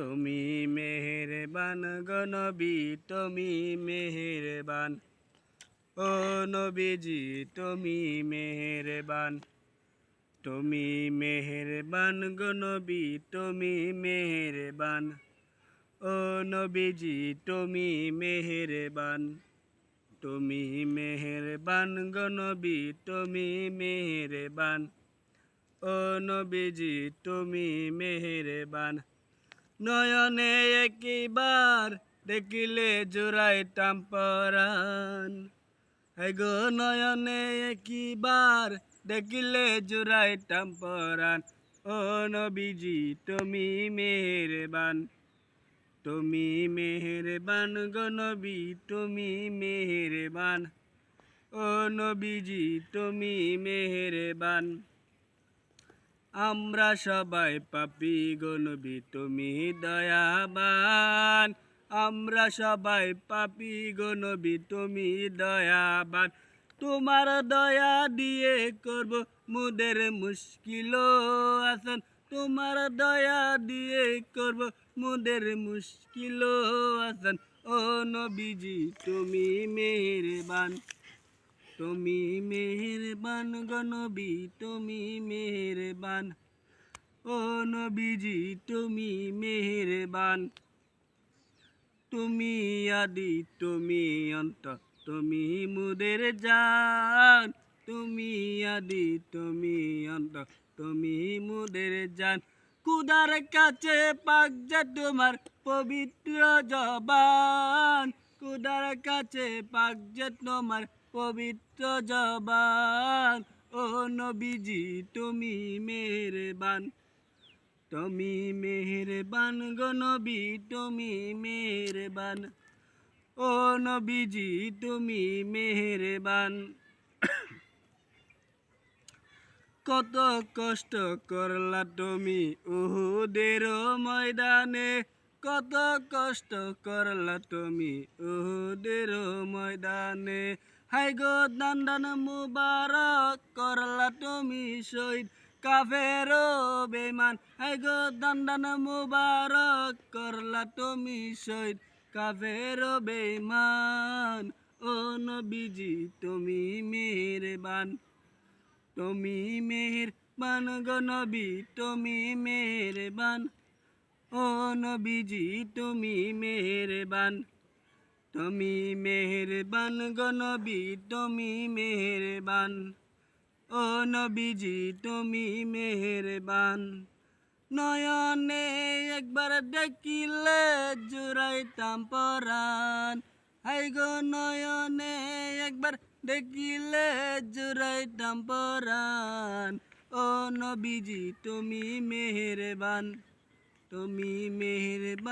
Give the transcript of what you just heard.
তুমি মেহেরবান গো তুমি মেহেরবান। ও নবীজি, তুমি মেহেরবান। তুমি মেহেরবান গো তুমি মেহেরবান। ও নবীজি, তুমি মেহেরবান। তুমি মেহেরবান গো তুমি মেহেরবান। ও নবীজি, তুমি মেহেরবান। নয়নে একবার দেখিলে জোড়াই টাম্পরান গো নয়নে একবার দেখিলে জোড়াই টাম্পরান ও নবীজি, তুমি মেহেরবান তুমি মেহেরবান গো নবী, তুমি মেহেরবান। ও নবীজি, তুমি মেহেরবান। আমরা সবাই পাপি গো নবী, তুমি দয়াবান। আমরা সবাই পাপি গো নবী, তুমি দয়াবান। তোমার দয়া দিয়ে করব মুদের মুশকিল আসান। তোমার দয়া দিয়ে করব মুদের মুশকিল আসান। ও নবীজি, তুমি মেহেরবান। তুমি মেহেরবান গো নবী তুমি মেহেরবান। ও নবীজি, তুমি মেহেরবান। তুমি আদি, তুমি অন্ত, তুমি মুদের জান। তুমি আদি, তুমি অন্ত, তুমি মুদের জান। কুদার কাছে পাক যে তোমার পবিত্র জবান। কুদার কাছে পাক যে তোমার পবিত্র জবান। ও নবীজি, তুমি মেহেরবান। তুমি মেহেরবান গো নবী, তুমি মেহেরবান। ও নবীজি, তুমি মেহেরবান। কত কষ্ট করলা তুমি উহুদের ময়দানে। কত কষ্ট করলা তুমি উহুদের ময়দানে। হাই গো দান্দান মুবারক করলা তুমি শহীদ কাফের বেমান হাই গো দান্দান মুবারক করলা তুমি শহীদ কাফের বেমান ও নবীজি, তুমি মেহেরবান তুমি মেহেরবান গো নবী, তুমি মেহেরবান। ও নবীজি, তুমি মেহেরবান। তুমি মেহেরবান গো নবী, তুমি মেহেরবান। ও নবীজি, তুমি মেহেরবান। নয়নে একবার দেখিলে জুড়াইতাম পরাণ। হাই গো নয়নে একবার দেখিলে জুড়াইতাম পরাণ। ও নবীজি, তুমি মেহেরবান তুমি মেহেরবান।